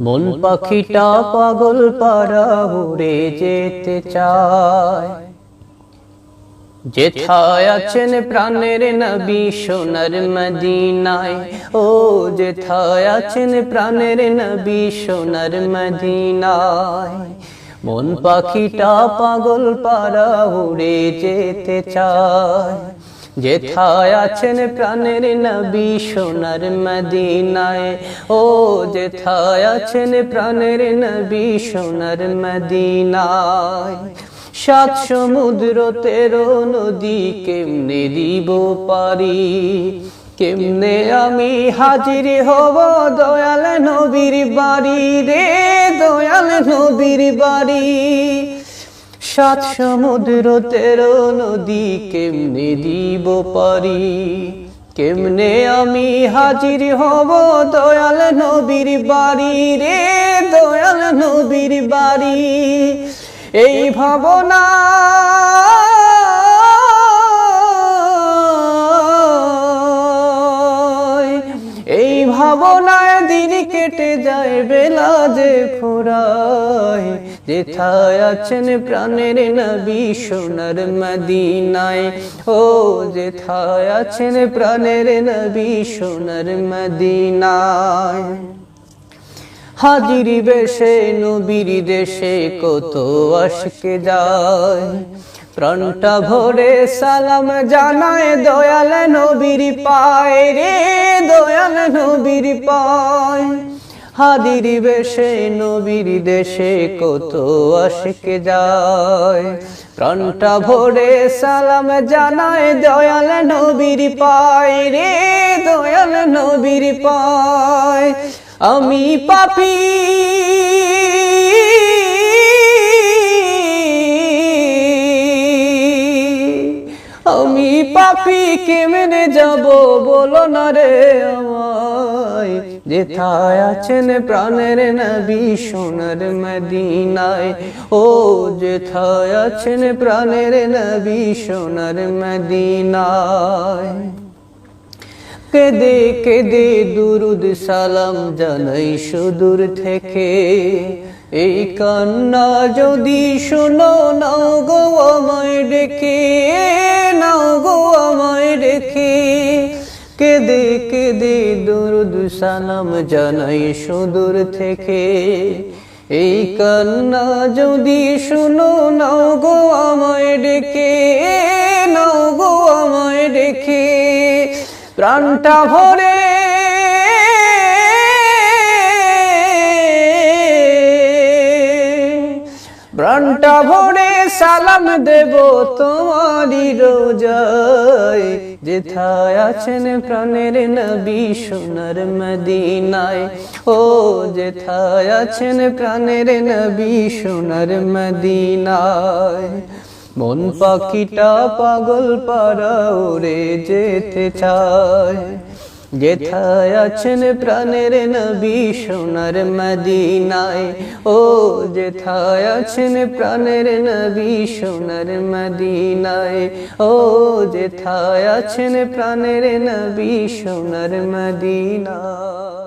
মন পাখিটা পাগল পারা উড়ে যেতে চায়। যেথায় আছেন প্রাণের নবী সোনার মদিনায়। ও যেথায় আছেন প্রাণের নবী সোনার মদিনায়। মন পাখিটা পাগল পারা উড়ে যেতে চায়। যেথায় আছেন প্রাণের নবী সোনার মদিনায়, ও যেথায় আছেন প্রাণের নবী সোনার মদিনায়। সাত সমুদ্র তেরো নদী কেমনে দিব পারি? কেমনে আমি হাজির হব দয়াল নবীর বাড়ি রে? দয়াল নবীর বাড়ি। সাত সমুদ্র তেরো নদী কেমনে দিব পারি? কেমনে আমি হাজির হব দয়াল নবীর বাড়ি রে? দয়াল নবীর বাড়ি। এই ভাবনা এই ভাবনায় দিন কেটে যায় বেলা যে ফুরায় যেথায় আছেন প্রাণের নবী সোনার মদিনায়? ও, যেথায় আছেন প্রাণের নবী সোনার মদিনায়? হাজির বেশে নবীর দেশে কত আশকে যায়? প্রাণটা ভরে সালাম জানায় দয়াল নবীর পায় রে, দয়াল নবীর পায়। হাদির বেশে, নবীর দেশে কত আশকে যায়। প্রাণটা ভরে সালাম জানায় দয়াল নবীর পায় রে, দয়াল নবীর পায়। আমি পাপি। আমি পাপি, কেমনে যাব বলো না রে আমায় যেথায় আছেন প্রাণের নবী সোনার মদিনায়। ও, যেথায় আছেন প্রাণের নবী সোনার মদিনায়। কেদে কেদে দুরুদ সালাম জানাই সুদূর থেকে। এই কান্না যদি শোনো, নাও গো আমায় ডেকে, নাও গো আমায় ডেকে। কেদে কেদে দুরুদ সালাম জানাই সুদূর থেকে। এই কান্না যদি শুনো, নাও গো আমায় ডেকে, নাও গো আমায় ডেকে। প্রাণটা ভরে প্রাণটা ভরে সালাম দেব তোমারই রোজায়। যেথায় আছেন প্রাণের নবী সোনার মদিনায়। ও, যেথায় আছেন প্রাণের নবী সোনার মদিনায়। মন পাখিটা পাগল পারা উড়ে যেতে চায়। যেথায় আছেন প্রাণের নবী সোনার মদিনায়, ও যেথায় আছেন প্রাণের নবী সোনার মদিনায়, ও যেথায় আছেন প্রাণের নবী সোনার মদিনায়।